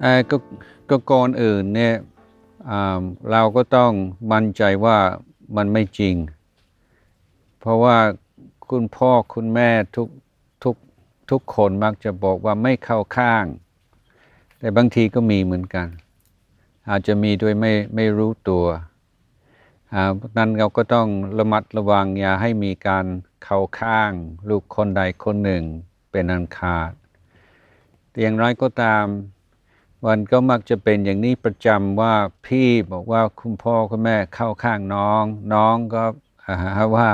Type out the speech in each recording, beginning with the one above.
เอ่อก็ก็ก่อนอื่นเนี่ยเราก็ต้องมั่นใจว่ามันไม่จริง เพราะว่าคุณพ่อคุณแม่ทุกทุกทุกคนมักจะบอกว่าไม่เข้าข้าง แต่บางทีก็มีเหมือนกัน อาจจะมีโดยไม่ไม่รู้ตัวนั้นเราก็ต้องระมัดระวังอย่าให้มีการเข้าข้าง ลูกคนใดคนหนึ่งเป็นอันขาดแต่อย่างไรก็ตาม มันก็มักจะเป็นอย่างนี้ประจำว่าพี่บอกว่าคุณพ่อคุณแม่เข้าข้างน้อง น้องก็หาว่า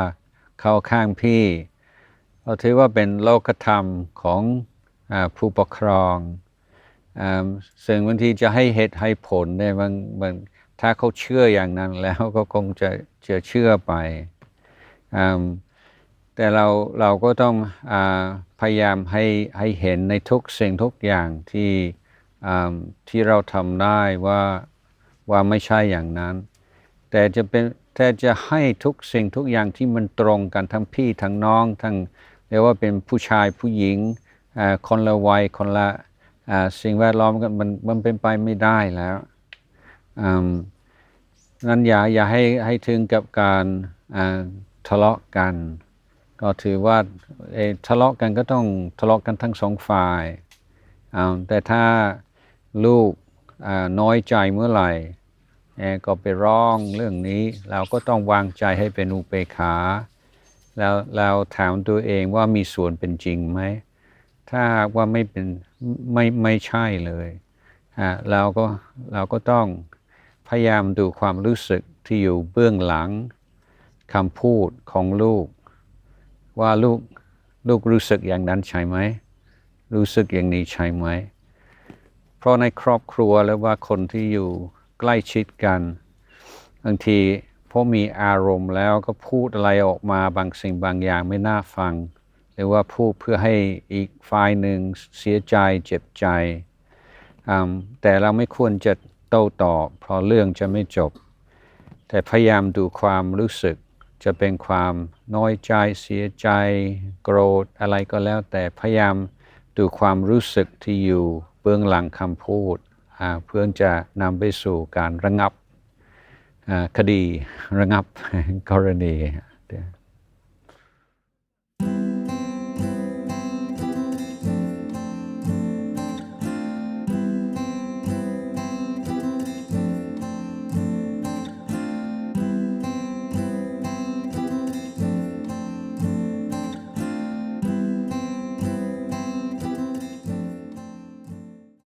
เข้าข้างพี่เราถือว่าเป็นโลกธรรมของอผู้ปกครองอซึ่งบางทีจะให้เหตุให้ผลเนี่ยมันมันถ้าเขาเชื่ออย่างนั้นแล้วก็คงจะจะเชื่อไปอแต่เราเราก็ต้องอพยายามให้ให้เห็นในทุกสิ่งทุกอย่างที่ ที่เราทำได้ว่าว่าไม่ใช่อย่างนั้น แต่จะเป็นแต่จะให้ทุกสิ่งทุกอย่างที่มันตรงกันทั้งพี่ทั้งน้องทั้งเรียกว่าเป็นผู้ชายผู้หญิงคนละวัยคนละสิ่งแวดล้อมกันมันมันเป็นไปไม่ได้แล้วนั้นอย่าอย่าให้ให้ถึงกับการทะเลาะกัน ก็ถือว่าทะเลาะกันก็ต้องทะเลาะกันทั้งสองฝ่ายแต่ถ้า ลูกน้อยใจเมื่อไหร่เอ่อก็ไปร้องเรื่องนี้ เราก็ต้องวางใจให้เป็นอุเบกขา แล้วเราถามตัวเองว่ามีส่วนเป็นจริงไหม ถ้าว่าไม่เป็นไม่ไม่ใช่เลยเราก็เราก็ต้องพยายามดูความรู้สึกที่อยู่เบื้องหลังคำพูดของลูก ว่าลูกลูกรู้สึกอย่างนั้นใช่ไหม รู้สึกอย่างนี้ใช่ไหม เพราะในครอบครัวแล้วว่าคนที่อยู่ใกล้ชิดกันบางทีพอมีอารมณ์แล้วก็พูดอะไรออกมาบางสิ่งบางอย่างไม่น่าฟัง หรือว่าพูดเพื่อให้อีกฝ่ายหนึ่งเสียใจเจ็บใจ แต่เราไม่ควรจะโต้ตอบ เพราะเรื่องจะไม่จบ แต่พยายามดูความรู้สึกจะเป็นความน้อยใจเสียใจ โกรธอะไรก็แล้ว แต่พยายามดูความรู้สึกที่อยู่ เบื้องหลังคำพูดเพื่อจะนำไปสู่การระงับคดีระงับกรณี